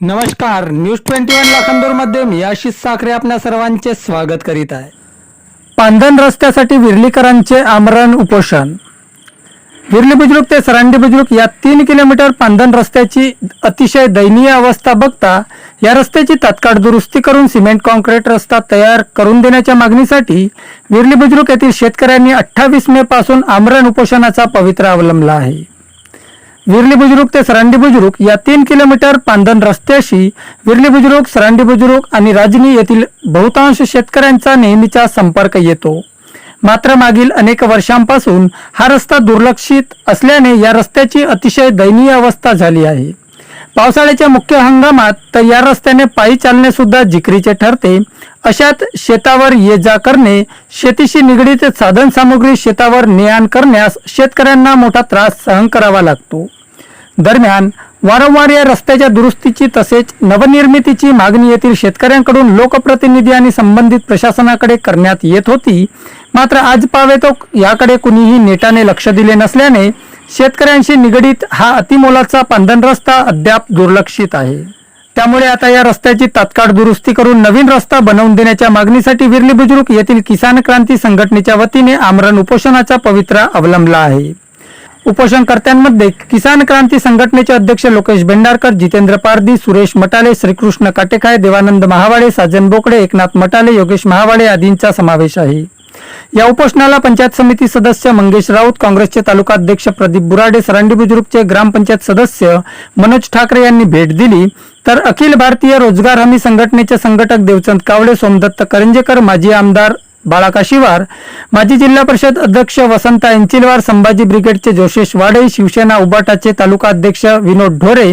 नमस्कार news twenty one लाखांदूरमध्ये मी आशिष साखरे आपल्या सर्वांचे स्वागत करीत आहे. पांधन रस्त्यासाठी विर्लीकरांचे आमरण उपोषण. विर्ली बुजुर्ग ते सरांडी बुजुर्ग या तीन किलोमीटर पांधन रस्त्याची अतिशय दयनीय अवस्था बघता या रस्त्याची तात्काळ दुरुस्ती करून सिमेंट कॉन्क्रीट रस्ता तयार करून देण्याच्या मागणीसाठी विर्ली बुजुर्ग येथील शेतकऱ्यांनी अठ्ठावीस मे पासून आमरण उपोषणाचा पवित्र अवलंबला आहे. विरली बुजुर्ग ते सरांडी बुजुर्ग या तीन किलोमीटर पांधन रस्त्याशी विरली बुजुर्ग सरांडी बुजुर्ग आणि राजनी येथील बहुतांश शेतकऱ्यांचा नेहमीचा संपर्क येतो. मात्र मागील अनेक वर्षांपासून हा रस्ता दुर्लक्षित असल्याने या रस्त्याची अतिशय दयनीय अवस्था झाली आहे. पावसाळ्याच्या मुख्य हंगामात तर या रस्त्याने पायी चालणे सुद्धा जिकरीचे ठरते. अशात शेतावर ये जा करणे शेतीशी निगडीत साधन सामुग्री शेतावर ने आण करण्यास शेतकऱ्यांना मोठा त्रास सहन करावा लागतो. दरम्यान वारंवार या रस्त्याच्या दुरुस्तीची तसेच नवनिर्मितीची मागणी येथील शेतकऱ्यांकडून लोकप्रतिनिधी आणि संबंधित प्रशासनाकडे करण्यात येत होती. मात्र आज पावेतो याकडे कुणीही नेटाने लक्ष दिले नसल्याने शेतकऱ्यांशी निगडीत हा अतिमोलाचा पांधन रस्ता अद्याप दुर्लक्षित आहे. त्यामुळे आता या रस्त्याची तात्काळ दुरुस्ती करून नवीन रस्ता बनवून देण्याच्या मागणीसाठी विर्ली बुजुर्ग येथील किसान क्रांती संघटनेच्या वतीने आमरण उपोषणाचा पवित्रा अवलंबला आहे. उपोषणकर्त्यांमध्ये किसान क्रांती संघटनेचे अध्यक्ष लोकेश भेंडारकर जितेंद्र पारदी सुरेश मटाले श्रीकृष्ण काटेखाय देवानंद महावाडे साजन बोकडे एकनाथ मटाले योगेश महावाडे आदींचा समावेश आहे. या उपोषणाला पंचायत समिती सदस्य मंगेश राऊत काँग्रेसचे तालुका अध्यक्ष प्रदीप बुराडे सरांडी बुजुर्गचे ग्रामपंचायत सदस्य मनोज ठाकरे यांनी भेट दिली. तर अखिल भारतीय रोजगार हमी संघटनेचे संघटक देवचंद कावळे सोमदत्त करंजेकर माजी आमदार बाळाका शिवार माजी जिल्हा परिषद अध्यक्ष वसंता एंचिलवार संभाजी ब्रिगेडचे जोशेश वाडे शिवसेना उबाटाचे तालुका अध्यक्ष विनोद ढोरे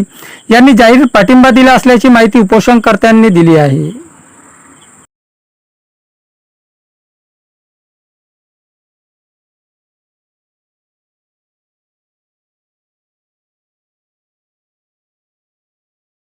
यांनी जाहीर पाठिंबा दिला असल्याची माहिती उपोषणकर्त्यांनी दिली आहे.